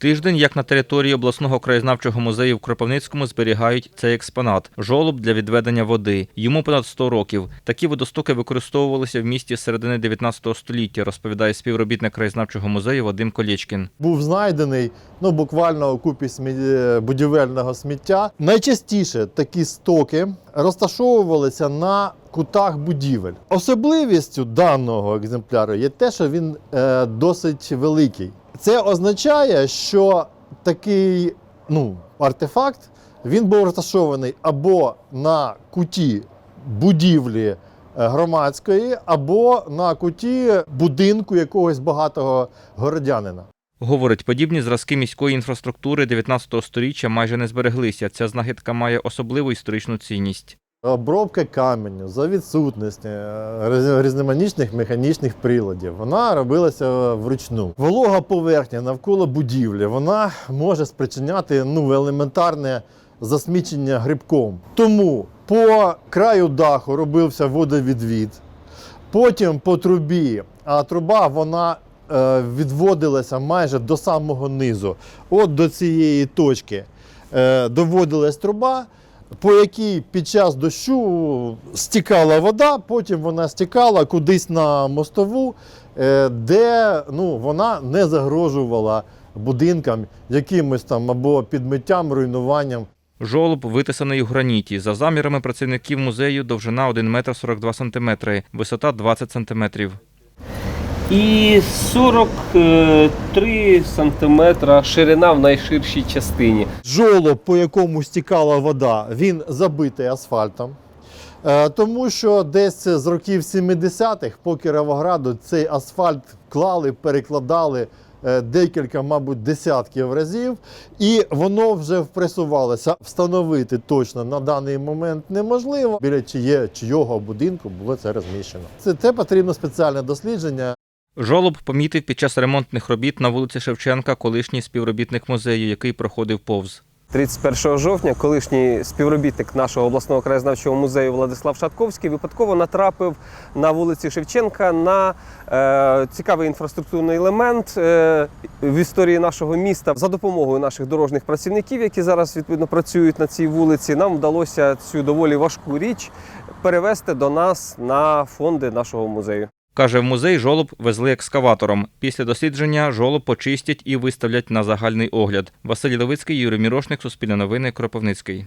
Тиждень, як на території обласного краєзнавчого музею в Кропивницькому зберігають цей експонат – жолоб для відведення води. Йому понад 100 років. Такі водостоки використовувалися в місті з середини 19 століття, розповідає співробітник краєзнавчого музею Вадим Колєчкін. був знайдений ну, буквально у купі е, будівельного сміття. Найчастіше такі стоки розташовувалися на кутах будівель. Особливістю даного екземпляру є те, що він е, досить великий. Це означає, що такий ну, артефакт він був розташований або на куті будівлі е, громадської, або на куті будинку якогось багатого городянина. Говорить, подібні зразки міської інфраструктури 19 століття майже не збереглися. Ця знахідка має особливу історичну цінність. Обробка каменю за відсутності е, різ- різноманітних механічних приладів. Вона робилася вручну. Волога поверхня навколо будівлі вона може спричиняти ну, елементарне засмічення грибком. Тому по краю даху робився водовідвід, потім по трубі, а труба вона е, відводилася майже до самого низу. От до цієї точки е, доводилась труба по якій під час дощу стікала вода, потім вона стікала кудись на мостову, е, де ну, вона не загрожувала будинкам якимось там або підмиттям, руйнуванням. Жолоб витисаний у граніті. За замірами працівників музею довжина 1 метр 42 сантиметри, висота 20 сантиметрів. І 43 сантиметра ширина в найширшій частині. Жолоб, по якому стікала вода, він забитий асфальтом. Е, Тому що десь з років 70-х по Кіровограду цей асфальт клали, перекладали е, декілька, мабуть, десятків разів, і воно вже впресувалося. Встановити точно на даний момент неможливо. Біля чиє, чийого будинку було це розміщено. Це те потрібно спеціальне дослідження. Жолоб помітив під час ремонтних робіт на вулиці Шевченка колишній співробітник музею, який проходив повз. 31 жовтня колишній співробітник нашого обласного краєзнавчого музею Владислав Шатковський випадково натрапив на вулиці Шевченка на е, цікавий інфраструктурний елемент е, в історії нашого міста. За допомогою наших дорожніх працівників, які зараз відповідно працюють на цій вулиці, нам вдалося цю доволі важку річ перевести до нас на фонди нашого музею. Каже, в музей жолоб везли екскаватором. Після дослідження жолоб почистять і виставлять на загальний огляд. Василь Левицький, Юрій Мірошник, Суспільне новини, Кропивницький.